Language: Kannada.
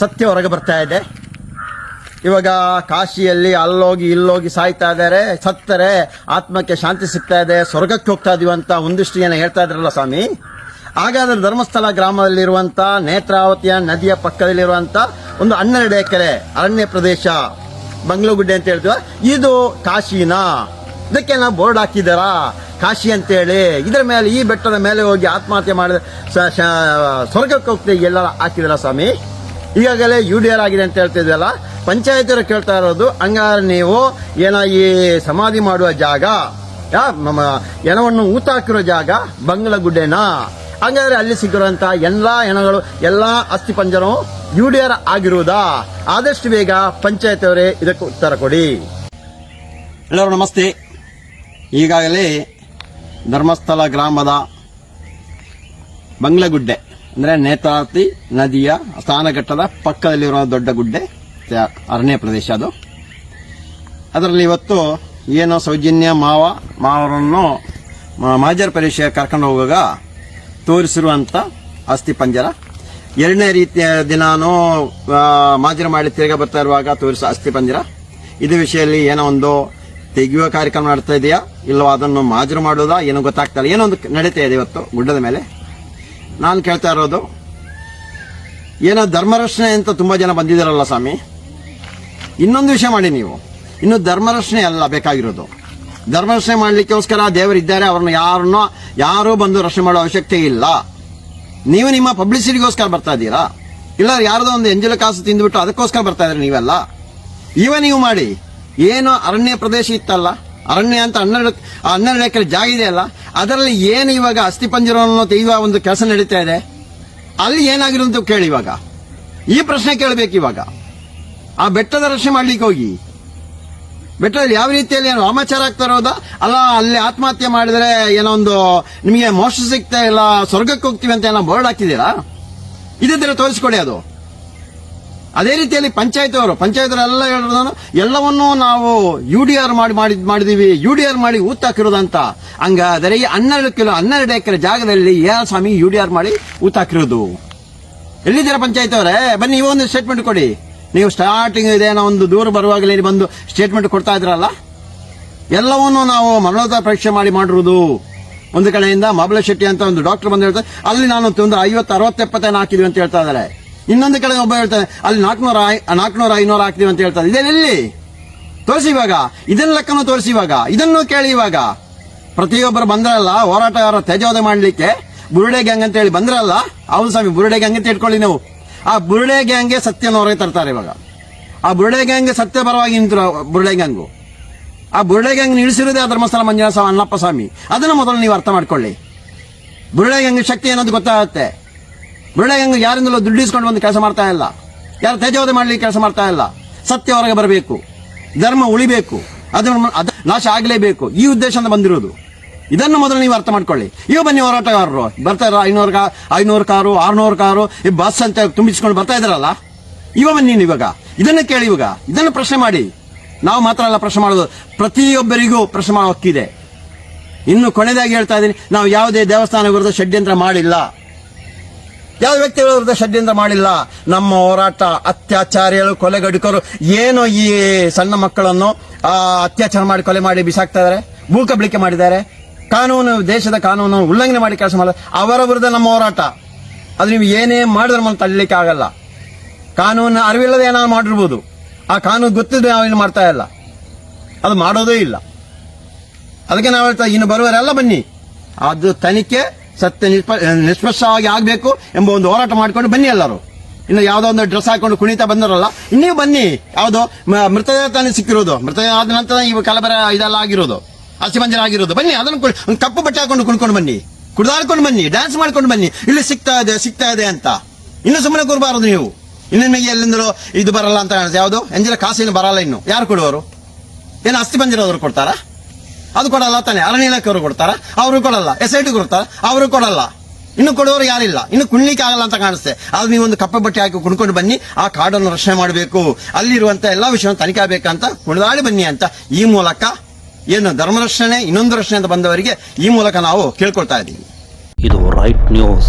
ಸತ್ಯ ಹೊರಗೆ ಬರ್ತಾ ಇದೆ. ಇವಾಗ ಕಾಶಿಯಲ್ಲಿ ಅಲ್ಲೋಗಿ ಇಲ್ಲೋಗಿ ಸಾಯ್ತಾ ಇದ್ದಾರೆ ಸತ್ತರೆ, ಆತ್ಮಕ್ಕೆ ಶಾಂತಿ ಸಿಗ್ತಾ ಇದೆ, ಸ್ವರ್ಗಕ್ಕೆ ಹೋಗ್ತಾ ಇದೀವಿ ಅಂತ ಒಂದಿಷ್ಟು ಜನ ಹೇಳ್ತಾ ಇದ್ರಲ್ಲ ಸ್ವಾಮಿ? ಹಾಗಾದ್ರೆ ಧರ್ಮಸ್ಥಳ ಗ್ರಾಮದಲ್ಲಿರುವಂತ ನೇತ್ರಾವತಿಯ ನದಿಯ ಪಕ್ಕದಲ್ಲಿರುವಂತ ಒಂದು ಹನ್ನೆರಡು ಎಕರೆ ಅರಣ್ಯ ಪ್ರದೇಶ, ಬಂಗ್ಲಗುಡ್ಡೆ ಅಂತ ಹೇಳ್ತೀವ, ಇದು ಕಾಶಿನಾ. ಇದಕ್ಕೆ ನಾವು ಬೋರ್ಡ್ ಹಾಕಿದಾರಾ? ಕಾಶಿ ಅಂತೇಳಿ. ಇದರ ಮೇಲೆ ಈ ಬೆಟ್ಟದ ಮೇಲೆ ಹೋಗಿ ಆತ್ಮಹತ್ಯೆ ಮಾಡಿದ ಸ್ವರ್ಗಕ್ಕೆ ಹೋಗ್ತೀವಿ ಎಲ್ಲ ಹಾಕಿದಾರ ಸ್ವಾಮಿ? ಈಗಾಗಲೇ ಯು ಡಿ ಆರ್ ಆಗಿದೆ ಅಂತ ಹೇಳ್ತಿದ್ವಲ್ಲ ಪಂಚಾಯತಿಯವರು ಕೇಳ್ತಾ ಇರೋದು ಹಂಗಾದ್ರೆ ನೀವು ಏನೋ ಈ ಸಮಾಧಿ ಮಾಡುವ ಜಾಗ ನಮ್ಮ ಎಣವನ್ನು ಊತ ಹಾಕಿರೋ ಜಾಗ ಬಂಗ್ಲಗುಡ್ಡೆನಾ ಹಂಗಾದ್ರೆ ಅಲ್ಲಿ ಸಿಗಿರುವಂತ ಎಲ್ಲಾ ಹೆಣಗಳು ಎಲ್ಲಾ ಅಸ್ಥಿ ಪಂಜರವು ಯು ಡಿ ಆರ್ ಆಗಿರುವುದಾ? ಆದಷ್ಟು ಬೇಗ ಪಂಚಾಯತಿಯವರೇ ಇದಕ್ಕೆ ಉತ್ತರ ಕೊಡಿ. ಎಲ್ಲರೂ ನಮಸ್ತೆ. ಈಗಾಗಲೇ ಧರ್ಮಸ್ಥಳ ಗ್ರಾಮದ ಬಂಗ್ಲಗುಡ್ಡೆ ಅಂದ್ರೆ ನೇತಾರ್ತಿ ನದಿಯ ಸ್ನಾನಘಟ್ಟದ ಪಕ್ಕದಲ್ಲಿರುವ ದೊಡ್ಡ ಗುಡ್ಡೆ ಅರಣ್ಯ ಪ್ರದೇಶ ಅದು. ಅದರಲ್ಲಿ ಇವತ್ತು ಏನೋ ಸೌಜನ್ಯ ಮಾವ, ಮಾವರನ್ನು ಮಾಜರ್ ಪರೀಕ್ಷೆ ಕರ್ಕೊಂಡು ಹೋಗುವಾಗ ತೋರಿಸಿರುವಂತ ಅಸ್ಥಿ ಪಂಜರ. ಎರಡನೇ ರೀತಿಯ ದಿನಾನು ಮಾಜರ್ ಮಾಡಿ ತಿರುಗಾ ಬರ್ತಾ ಇರುವಾಗ ತೋರಿಸೋ ಅಸ್ಥಿ ಪಂಜರ. ಇದು ವಿಷಯದಲ್ಲಿ ಏನೋ ಒಂದು ತೆಗೆಯುವ ಕಾರ್ಯಕ್ರಮ ನಡ್ತಾ ಇದೆಯಾ? ಇಲ್ಲವೋ ಅದನ್ನು ಮಾಜರು ಮಾಡೋದಾ ಏನೋ ಗೊತ್ತಾಗ್ತಾ ಇಲ್ಲ. ಏನೋ ಒಂದು ನಡೀತಾ ಇದೆ ಇವತ್ತು ಗುಡ್ಡದ ಮೇಲೆ. ನಾನು ಕೇಳ್ತಾ ಇರೋದು, ಏನೋ ಧರ್ಮರಕ್ಷಣೆ ಅಂತ ತುಂಬ ಜನ ಬಂದಿದ್ದಾರಲ್ಲ ಸ್ವಾಮಿ? ಇನ್ನೊಂದು ವಿಷಯ ಮಾಡಿ ನೀವು. ಇನ್ನು ಧರ್ಮರಕ್ಷಣೆ ಅಲ್ಲ ಬೇಕಾಗಿರೋದು. ಧರ್ಮರಕ್ಷಣೆ ಮಾಡಲಿಕ್ಕೋಸ್ಕರ ದೇವರಿದ್ದಾರೆ ಅವ್ರನ್ನ ಯಾರನ್ನೋ, ಯಾರೂ ಬಂದು ರಕ್ಷಣೆ ಮಾಡೋ ಅವಶ್ಯಕತೆ ಇಲ್ಲ. ನೀವು ನಿಮ್ಮ ಪಬ್ಲಿಸಿಟಿಗೋಸ್ಕರ ಬರ್ತಾ ಇದ್ದೀರಾ? ಇಲ್ಲ, ಯಾರದೋ ಒಂದು ಎಂಜಲ ಕಾಸು ತಿಂದುಬಿಟ್ಟು ಅದಕ್ಕೋಸ್ಕರ ಬರ್ತಾ ಇದ್ರಿ ನೀವೆಲ್ಲ? ಇವ ನೀವು ಮಾಡಿ, ಏನು ಅರಣ್ಯ ಪ್ರದೇಶ ಇತ್ತಲ್ಲ, ಅರಣ್ಯ ಅಂತ ಹನ್ನೆರಡು ಹನ್ನೆರಡು ಎಕರೆ ಜಾಗ ಇದೆಯಲ್ಲ ಅದರಲ್ಲಿ ಏನು ಇವಾಗ ಅಸ್ಥಿಪಂಜರವನ್ನು ತೆಗೆಯುವ ಒಂದು ಕೆಲಸ ನಡೀತಾ ಇದೆ? ಅಲ್ಲಿ ಏನಾಗಿರೋದು ಕೇಳಿ ಇವಾಗ. ಈ ಪ್ರಶ್ನೆ ಕೇಳಬೇಕು ಇವಾಗ. ಆ ಬೆಟ್ಟದ ರಕ್ಷಣೆ ಮಾಡ್ಲಿಕ್ಕೆ ಹೋಗಿ. ಬೆಟ್ಟದಲ್ಲಿ ಯಾವ ರೀತಿಯಲ್ಲಿ ಏನು ವಾಮಾಚಾರ ಆಗ್ತಾ ಇರೋದಾ? ಅಲ್ಲ, ಅಲ್ಲಿ ಆತ್ಮಹತ್ಯೆ ಮಾಡಿದ್ರೆ ಏನೋ ಒಂದು ನಿಮಗೆ ಮೋಕ್ಷ ಸಿಗ್ತಾ ಇಲ್ಲ, ಸ್ವರ್ಗಕ್ಕೆ ಹೋಗ್ತೀವಿ ಅಂತ ಏನೋ ಬೋರ್ಡ್ ಹಾಕಿದ್ದೀರಾ? ಇದ್ದರೆ ತೋರಿಸ್ಕೊಡಿ ಅದು. ಅದೇ ರೀತಿಯಲ್ಲಿ ಪಂಚಾಯತ್ ಅವರು ಪಂಚಾಯತ್ ಎಲ್ಲ ಹೇಳಿದ್ರು ಎಲ್ಲವನ್ನೂ ನಾವು ಯು ಡಿ ಆರ್ ಮಾಡಿ ಮಾಡಿ, ಮಾಡಿದೀವಿ. ಯು ಡಿ ಆರ್ ಮಾಡಿ ಊತಾಕಿರೋದಂತ ಹಂಗಾದರೆ ಈ ಹನ್ನೆರಡು ಕಿಲೋ, ಹನ್ನೆರಡು ಎಕರೆ ಜಾಗದಲ್ಲಿ ಏನ ಸ್ವಾಮಿ ಯು ಡಿ ಆರ್ ಮಾಡಿ ಊತಾಕಿರೋದು ಎಲ್ಲಿದ್ದೀರಾ ಪಂಚಾಯತ್ ಅವರೇ ಬನ್ನಿ ಒಂದು ಸ್ಟೇಟ್ಮೆಂಟ್ ಕೊಡಿ. ನೀವು ಸ್ಟಾರ್ಟಿಂಗ್ ಇದೇನೋ ಒಂದು ದೂರ ಬರುವಾಗಲೇ ಬಂದು ಸ್ಟೇಟ್ಮೆಂಟ್ ಕೊಡ್ತಾ ಇದ್ರಲ್ಲ? ಎಲ್ಲವನ್ನೂ ನಾವು ಮರಣೋತ್ತರ ಪರೀಕ್ಷೆ ಮಾಡಿ ಮಾಡಿರೋದು. ಒಂದು ಕಡೆಯಿಂದ ಮಬಲ ಶೆಟ್ಟಿ ಅಂತ ಒಂದು ಡಾಕ್ಟರ್ ಬಂದು ಹೇಳ್ತಾರೆ. ಅಲ್ಲಿ ನಾನು ಒಂದು ಐವತ್ತು, ಅರವತ್ತು ಎಪ್ಪತ್ತೇನು ಹಾಕಿದ್ವಿ ಅಂತ ಹೇಳ್ತಾ ಇದ್ದಾರೆ. ಇನ್ನೊಂದು ಕಡೆ ಒಬ್ಬ ಹೇಳ್ತಾನೆ, ಅಲ್ಲಿ ನಾಲ್ಕುನೂರ ನಾಲ್ಕುನೂರ ಐನೂರು ಹಾಕ್ತೀವಿ ಅಂತ ಹೇಳ್ತಾರೆ ಇದೇನೆಲ್ಲಿ ತೋರಿಸಿ ಇವಾಗ. ಇದನ್ನ ಲೆಕ್ಕನ ತೋರಿಸಿ ಇವಾಗ. ಇದನ್ನು ಕೇಳಿ ಇವಾಗ. ಪ್ರತಿಯೊಬ್ಬರು ಬಂದ್ರಲ್ಲ, ಹೋರಾಟಗಾರ ತೇಜೋದಯ ಮಾಡ್ಲಿಕ್ಕೆ, ಬುರುಡೆ ಗ್ಯಾಂಗ್ ಅಂತ ಹೇಳಿ ಬಂದ್ರಲ್ಲ ಹೌದು ಸ್ವಾಮಿ, ಬುರುಡೆ ಗ್ಯಾಂಗ್ ಅಂತ ಇಟ್ಕೊಳ್ಳಿ ನಾವು. ಆ ಬುರುಡೆ ಗ್ಯಾಂಗ್ಗೆ ಸತ್ಯನ ಹೊರಗೆ ತರ್ತಾರೆ ಇವಾಗ. ಆ ಬುರುಡೆ ಗ್ಯಾಂಗ್ಗೆ ಸತ್ಯ ಪರವಾಗಿ ನಿಂತರು ಬುರುಡೆ ಗ್ಯಾಂಗು. ಆ ಬುರುಡೆ ಗ್ಯಾಂಗ್ ನಿಲ್ಸಿರೋದೇ ಆ ಧರ್ಮಸ್ಥಳ ಮಂಜುನಾಥ ಅಣ್ಣಪ್ಪ ಸ್ವಾಮಿ. ಅದನ್ನು ಮೊದಲು ನೀವು ಅರ್ಥ ಮಾಡ್ಕೊಳ್ಳಿ. ಬುರುಡೆ ಗ್ಯಾಂಗ್ ಶಕ್ತಿ ಅನ್ನೋದು ಗೊತ್ತಾಗುತ್ತೆ? ಬುರುಡೆ ಹೆಂಗ್ ಯಾರಿಂದಲೂ ದುಡ್ಡು ಇಸ್ಕೊಂಡು ಬಂದು ಕೆಲಸ ಮಾಡ್ತಾ ಇಲ್ಲ. ಯಾರು ತೇಜೋದಯ ಮಾಡ್ಲಿಕ್ಕೆ ಕೆಲಸ ಮಾಡ್ತಾ ಇಲ್ಲ. ಸತ್ಯ ಹೊರಗೆ ಬರಬೇಕು. ಧರ್ಮ ಉಳಿಬೇಕು. ಅದ ನಾಶ ಆಗಲೇಬೇಕು. ಈ ಉದ್ದೇಶದಿಂದ ಬಂದಿರೋದು. ಇದನ್ನು ಮೊದಲು ನೀವು ಅರ್ಥ ಮಾಡ್ಕೊಳ್ಳಿ. ಇವು ಬನ್ನಿ ಹೋರಾಟಗಾರರು. ಬರ್ತಾ ಇರೋ ಐನೂರು ಕಾ ಐನೂರು ಕಾರು, ಆರ್ನೂರು ಕಾರು, ಈ ಬಸ್ ಅಂತ ತುಂಬಿಸ್ಕೊಂಡು ಬರ್ತಾ ಇದಾರಲ್ಲ? ಇವ ಬನ್ನಿ ನೀವು ಇವಾಗ. ಇದನ್ನು ಕೇಳಿ ಇವಾಗ. ಇದನ್ನು ಪ್ರಶ್ನೆ ಮಾಡಿ. ನಾವು ಮಾತ್ರ ಅಲ್ಲ ಪ್ರಶ್ನೆ ಮಾಡೋದು. ಪ್ರತಿಯೊಬ್ಬರಿಗೂ ಪ್ರಶ್ನೆ ಮಾಡೋ ಹಕ್ಕಿದೆ. ಇನ್ನು ಕೊನೆಯದಾಗಿ ಹೇಳ್ತಾ ಇದ್ದೀನಿ, ನಾವು ಯಾವುದೇ ದೇವಸ್ಥಾನ ವಿರುದ್ಧ ಷಡ್ಯಂತ್ರ ಮಾಡಿಲ್ಲ. ಯಾವ ವ್ಯಕ್ತಿಗಳ ವಿರುದ್ಧ ಷಡ್ಯಂತ್ರ ಮಾಡಿಲ್ಲ. ನಮ್ಮ ಹೋರಾಟ, ಅತ್ಯಾಚಾರಿಗಳು, ಕೊಲೆಗಡುಕರು, ಏನು ಈ ಸಣ್ಣ ಮಕ್ಕಳನ್ನು ಅತ್ಯಾಚಾರ ಮಾಡಿ ಕೊಲೆ ಮಾಡಿ ಬಿಸಾಕ್ತಾ ಇದಾರೆ ಭೂಕಬಳಿಕೆ ಮಾಡಿದ್ದಾರೆ. ಕಾನೂನು, ದೇಶದ ಕಾನೂನು ಉಲ್ಲಂಘನೆ ಮಾಡಿ ಕೆಲಸ ಮಾಡ ಅವರ ವಿರುದ್ಧ ನಮ್ಮ ಹೋರಾಟ. ಅದು ನೀವು ಏನೇ ಮಾಡಿದ್ರೆ ಮನ ತಳ್ಳಲಿಕ್ಕೆ ಆಗಲ್ಲ. ಕಾನೂನು ಅರಿವಿಲ್ಲದೆ ಏನಾದ್ರು ಮಾಡಿರ್ಬೋದು. ಆ ಕಾನೂನು ಗೊತ್ತಿದ್ರೆ ನಾವೇನು ಮಾಡ್ತಾ ಇಲ್ಲ. ಅದು ಮಾಡೋದೇ ಇಲ್ಲ. ಅದಕ್ಕೆ ನಾವು ಹೇಳ್ತಾ, ಇನ್ನು ಬರುವವರೆಲ್ಲ ಬನ್ನಿ. ಅದು ತನಿಖೆ ಸತ್ಯ ನಿಷ್ಪ- ನಿಷ್ಪಕ್ಷವಾಗಿ ಆಗಬೇಕು ಎಂಬ ಒಂದು ಹೋರಾಟ ಮಾಡ್ಕೊಂಡು ಬನ್ನಿ ಎಲ್ಲರೂ. ಇನ್ನು ಯಾವುದೋ ಒಂದು ಡ್ರೆಸ್ ಹಾಕೊಂಡು ಕುಣಿತಾ ಬಂದರಲ್ಲ ನೀವು ಬನ್ನಿ. ಯಾವುದೋ ಮೃತದೇಹ ತಾನೇ ಸಿಕ್ಕಿರೋದು. ಮೃತದೇಹ ಆದ ನಂತರ ಈ ಕಲಬರ ಇದೆಲ್ಲ ಆಗಿರೋದು. ಅಸ್ಥಿಪಂಜರ ಆಗಿರೋದು. ಬನ್ನಿ, ಅದನ್ನು ಒಂದು ಕಪ್ಪು ಬಟ್ಟೆ ಹಾಕೊಂಡು ಕುಣ್ಕೊಂಡು ಬನ್ನಿ. ಕುಡ್ದಾಡ್ಕೊಂಡು ಬನ್ನಿ ಡ್ಯಾನ್ಸ್ ಮಾಡ್ಕೊಂಡು ಬನ್ನಿ. ಇಲ್ಲಿ ಸಿಗ್ತಾ ಇದೆ ಸಿಗ್ತಾ ಇದೆ ಅಂತ. ಇನ್ನು ಸುಮ್ಮನೆ ಕೊಡಬಾರದು ನೀವು. ಇನ್ನು ನಿಮಗೆ ಎಲ್ಲಿಂದಲೂ ಇದು ಬರಲ್ಲ ಅಂತ ಯಾವುದು? ಎಂಜಿನ ಕಾಸಿನ ಬರಲ್ಲ ಇನ್ನು. ಯಾರು ಕೊಡುವರು? ಏನು ಅಸ್ತಿ ಅವರು ಕೊಡ್ತಾರಾ? ಅದು ಕೊಡಲ್ಲ ತಾನೆ. ಅರಣ್ಯ ಇಲಾಖೆಯವರು ಕೊಡ್ತಾರ, ಅವರು ಕೊಡಲ್ಲ. ಎಸ್ ಐ ಟಿ ಕೊಡ್ತಾರ, ಅವರು ಕೊಡಲ್ಲ. ಇನ್ನು ಕೊಡೋರು ಯಾರಿಲ್ಲ. ಇನ್ನು ಕುಣ್ಲಿಕ್ಕೆ ಆಗಲ್ಲ ಅಂತ ಕಾಣಿಸ್ತೆ. ಅದು ನೀವು ಒಂದು ಕಪ್ಪೆ ಬಟ್ಟೆ ಹಾಕಿ ಕುಣ್ಕೊಂಡು ಬನ್ನಿ, ಆ ಕಾಡನ್ನು ರಕ್ಷಣೆ ಮಾಡಬೇಕು. ಅಲ್ಲಿರುವಂತ ಎಲ್ಲಾ ವಿಷಯವನ್ನು ತನಿಖೆ ಆಗಬೇಕಂತ ಕುಣಿದಾಡಿ ಬನ್ನಿ ಅಂತ ಈ ಮೂಲಕ ಏನು ಧರ್ಮ ರಕ್ಷಣೆ, ಇನ್ನೊಂದು ರಕ್ಷಣೆ ಅಂತ ಬಂದವರಿಗೆ ಈ ಮೂಲಕ ನಾವು ಕೇಳ್ಕೊಳ್ತಾ ಇದ್ದೀವಿ. ಇದು ರೈಟ್ ನ್ಯೂಸ್